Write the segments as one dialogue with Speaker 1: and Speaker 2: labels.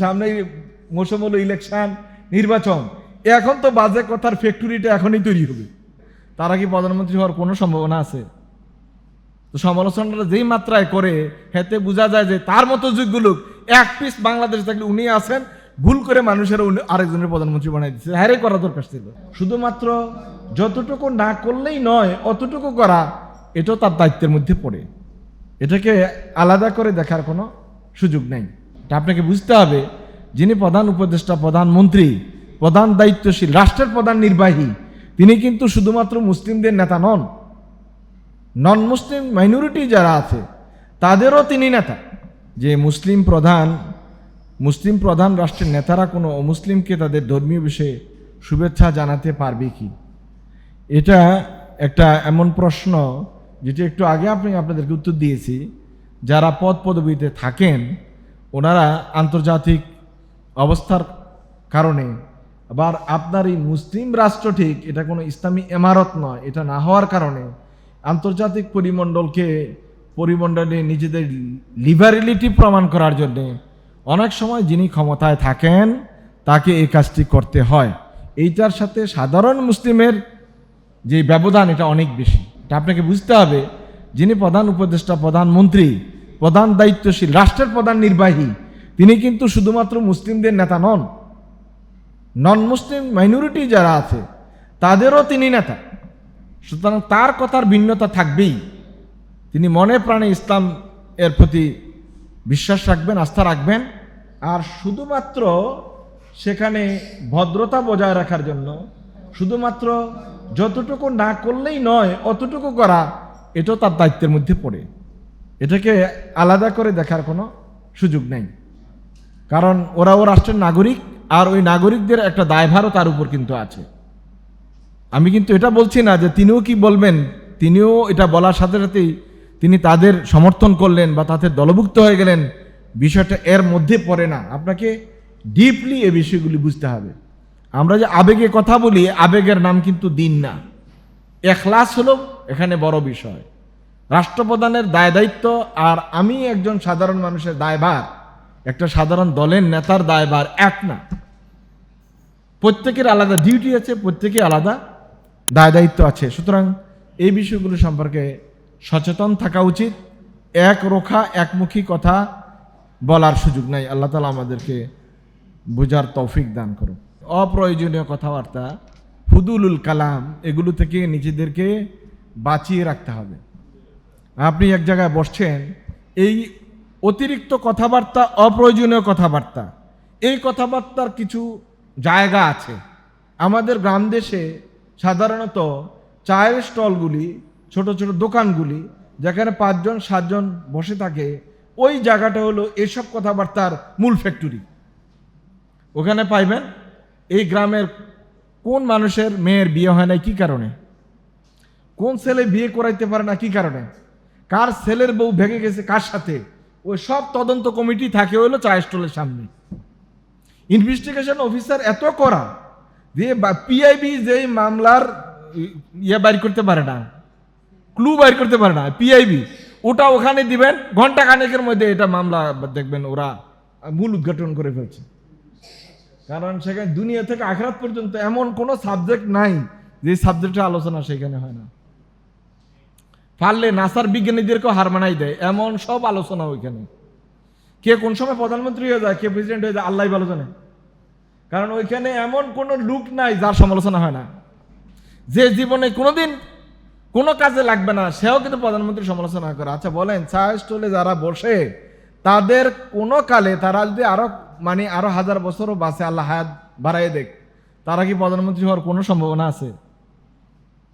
Speaker 1: সামনে মৌসুম হলো ইলেকশন, নির্বাচন। এখন তো বাজে কথার ফ্যাক্টরিটা এখনই তৈরি হবে। তারা কি প্রধানমন্ত্রী হওয়ার কোনো সম্ভাবনা আছে? তো সমালোচনাটা যেই মাত্রায় করে, হেতে বোঝা যায় যে তার মতো যোগ্য লোক, এক পিস বাংলাদেশ থাকলে উনি আছেন, ভুল করে মানুষের আরেকজনের প্রধানমন্ত্রী বানাই দিচ্ছে হ্যারে করা দরকার ছিল। শুধুমাত্র যতটুকু না করলেই নয়, অতটুকু করা, এটাও তার দায়িত্বের মধ্যে পড়ে। এটাকে আলাদা করে দেখার কোনো সুযোগ নেই। এটা আপনাকে বুঝতে হবে। যিনি প্রধান উপদেষ্টা প্রধানমন্ত্রী প্রধান দায়িত্বশীল, রাষ্ট্রের প্রধান নির্বাহী, তিনি কিন্তু শুধুমাত্র মুসলিমদের নেতা নন। নন মুসলিম মাইনরিটি যারা আছে, তাদেরও তিনি নেতা। যে মুসলিম প্রধান মুসলিম প্রধান রাষ্ট্রের নেতারা কোনো অমুসলিমকে তাদের ধর্মীয় বিষয়ে শুভেচ্ছা জানাতে পারবে কি? এটা একটা এমন প্রশ্ন যেটি একটু আগে আপনি আপনাদেরকে উত্তর দিয়েছি। যারা পদ পদবিতে থাকেন ওনারা আন্তর্জাতিক অবস্থার কারণে, আবার আপনার এই মুসলিম রাষ্ট্র ঠিক, এটা কোনো ইসলামী এমারত নয়, এটা না হওয়ার কারণে আন্তর্জাতিক পরিমণ্ডলকে পরিমণ্ডলে নিজেদের লিবারেলিটি প্রমাণ করার জন্যে অনেক সময় যিনি ক্ষমতায় থাকেন, তাকে এই কাজটি করতে হয়। এইটার সাথে সাধারণ মুসলিমের যে ব্যবধান, এটা অনেক বেশি। এটা আপনাকে বুঝতে হবে, যিনি প্রধান উপদেষ্টা প্রধানমন্ত্রী প্রধান দায়িত্বশীল, রাষ্ট্রের প্রধান নির্বাহী। তিনি কিন্তু শুধুমাত্র মুসলিমদের নেতা নন। নন মুসলিম মাইনরিটি যারা আছে, তাদেরও তিনি নেতা। সুতরাং তার কথার ভিন্নতা থাকবেই। তিনি মনে প্রাণে ইসলাম এর প্রতি বিশ্বাস রাখবেন, আস্থা রাখবেন। আর শুধুমাত্র সেখানে ভদ্রতা বজায় রাখার জন্য, শুধুমাত্র যতটুকু না করলেই নয়, অতটুকু করা, এটাও তার দায়িত্বের মধ্যে পড়ে। এটাকে আলাদা করে দেখার কোনো সুযোগ নেই। কারণ ওরা ও রাষ্ট্রের নাগরিক, আর ওই নাগরিকদের একটা দায়ভারও তার উপর কিন্তু আছে। আমি কিন্তু এটা বলছি না যে তিনিও কি বলবেন, তিনিও এটা বলার সাথে সাথেই তিনি তাদের সমর্থন করলেন বা তাদের দলভুক্ত হয়ে গেলেন, বিষয়টা এর মধ্যে পড়ে না। আপনাকে ডিপলি এ বিষয়গুলি বুঝতে হবে। আমরা যে আবেগে কথা বলি, আবেগের নাম কিন্তু দিন না। এখলাস হলো এখানে বড় বিষয়। রাষ্ট্রপ্রধানের দায় দায়িত্ব আর আমি একজন সাধারণ মানুষের দায়ভার, একটা সাধারণ দলের নেতার দায়ভার এক না। প্রত্যেকের আলাদা ডিউটি আছে প্রত্যেকে আলাদা দায় দায়িত্ব আছে। সুতরাং এই বিষয়গুলো সম্পর্কে সচেতন থাকা উচিত, এক রোখা, একমুখী কথা বলার সুযোগ নাই। আল্লাহ তালা আমাদেরকে বোঝার তৌফিক দান করুন। অপ্রয়োজনীয় কথাবার্তা ফুদুলুল কালাম, এগুলো থেকে নিজেদেরকে বাঁচিয়ে রাখতে হবে। আপনি এক জায়গায় বসছেন, এই অতিরিক্ত কথাবার্তা অপ্রয়োজনীয় কথাবার্তা, এই কথাবার্তার কিছু জায়গা আছে। আমাদের গ্রাম দেশে সাধারণত চায়ের স্টলগুলি, ছোট ছোট দোকানগুলি, যেখানে পাঁচজন, সাতজন বসে থাকে, ওই জায়গাটা হলো এসব কথাবার্তার মূল ফ্যাক্টরি। ওখানে পাইবেন, এই গ্রামের কোন মানুষের মেয়ের বিয়ে হয় না কি কারণে? কোন ছেলে বিয়ে করাইতে পারে না কি কারণে? কার ছেলের বউ ভেঙে গেছে, কার সাথে? ওই সব তদন্ত কমিটি থাকে হলো চা স্টলের সামনে। ইনভেস্টিগেশন অফিসার এত করা যে পিআইবি যেই মামলার ইয়ে বাইর করতে পারে না ক্লু বাইর করতে পারে না পিআইবি ওটা ওখানে দিবেন, ঘণ্টা খানেকের মধ্যে এটা মামলা দেখবেন ওরা মূল উদ্ঘাটন করে ফেলছে। কারণ সেখানে দুনিয়া থেকে আখরাত পর্যন্ত এমন কোনো সাবজেক্ট নাই যে সাবজেক্টের আলোচনা সেখানে হয় না। পারলে নাসার বিজ্ঞানীদেরকেও হার মানাই দেয়। এমন সব আলোচনা ওইখানে। কে কোন সময় প্রধানমন্ত্রী হয়ে যায়, কে প্রেসিডেন্ট হয়ে যায় আল্লাহ ভালো জানে। কারণ ওইখানে এমন কোনো লুক নাই যার সমালোচনা হয় না। যে জীবনে কোনোদিন কোনো কাজে লাগবে না, সেও কিন্তু প্রধানমন্ত্রী সমালোচনা করে। আচ্ছা বলেন চা স্টলে যারা বসে, তাদের কোনো কালে তারা যদি আরও মানে আরও হাজার বছরও বাসে আল্লাহ হায়াত বাড়াই দেখ, তারা কি প্রধানমন্ত্রী হওয়ার কোনো সম্ভাবনা আছে?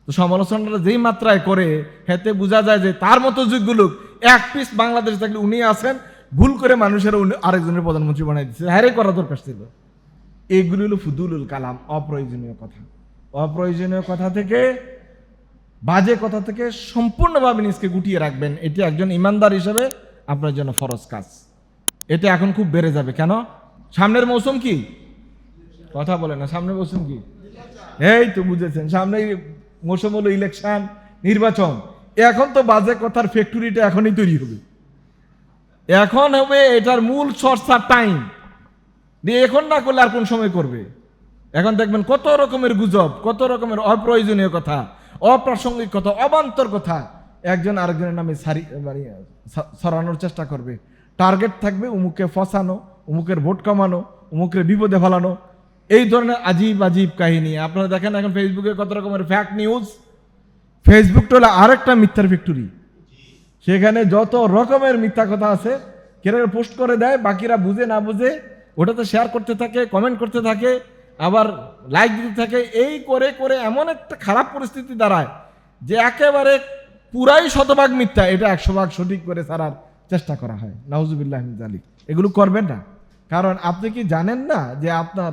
Speaker 1: তো সমালোচনাটা যেই মাত্রায় করে, হেতে বোঝা যায় যে তার মতো যোগ্য লোক, এক পিস বাংলাদেশ থাকলে উনি আছেন, ভুল করে মানুষের আরেকজনের প্রধানমন্ত্রী বানাই দিচ্ছে হ্যারে করা দরকার ছিল। এগুলি হলো ফুদুলুল কালাম, অপ্রয়োজনীয় কথা। অপ্রয়োজনীয় কথা থেকে, বাজে কথা থেকে সম্পূর্ণভাবে নিজকে গুটিয়ে রাখবেন। এটি একজন ইমানদার হিসেবে আপনার জন্য ফরজ কাজ। এটা এখন খুব বেড়ে যাবে। কেন? সামনের মৌসুম কি? কথা বলে না। সামনের মৌসুম কি? এই তো বুঝেছেন। সামনে মৌসুম হলো ইলেকশন, নির্বাচন। এখন তো বাজে কথার ফ্যাক্টরিটা এখনই তৈরি হবে। এখন হবে এটার মূল চর্চার টাইম দিয়ে এখন না করলে আর কোন সময় করবে? এখন দেখবেন কত রকমের গুজব, কত রকমের অপ্রয়োজনীয় কথা, অপ্রাসঙ্গিক কথা, অবান্তর কথা। একজন আরেকজনের নামে সারি মানে সরানোর চেষ্টা করবে। টার্গেট থাকবে উমুকে ফসানো উমুকের ভোট কমানো উমুকের বিপদে ফেলানো। এই ধরনের আজীব আজীব কাহিনী। আপনারা দেখেন এখন ফেসবুকে কত রকমের ফ্যাক্ট নিউজ ফেসবুকটা হলো আরেকটা মিথ্যার ফ্যাক্টরি সেখানে যত রকমের মিথ্যা কথা আছে কেরা পোস্ট করে দেয়, বাকিরা বুঝে না বুঝে, ওটাতে শেয়ার করতে থাকে কমেন্ট করতে থাকে, আবার লাইক দিতে থাকে, এই করে করে এমন একটা খারাপ পরিস্থিতি দাঁড়ায় যে একেবারে পুরাই শতভাগ মিথ্যা। এটা একশো ভাগ সঠিক করে ছাড়ার চেষ্টা করা হয়। নাউজুবিল্লাহ আলী এগুলো করবেন না। কারণ আপনি কি জানেন না যে আপনার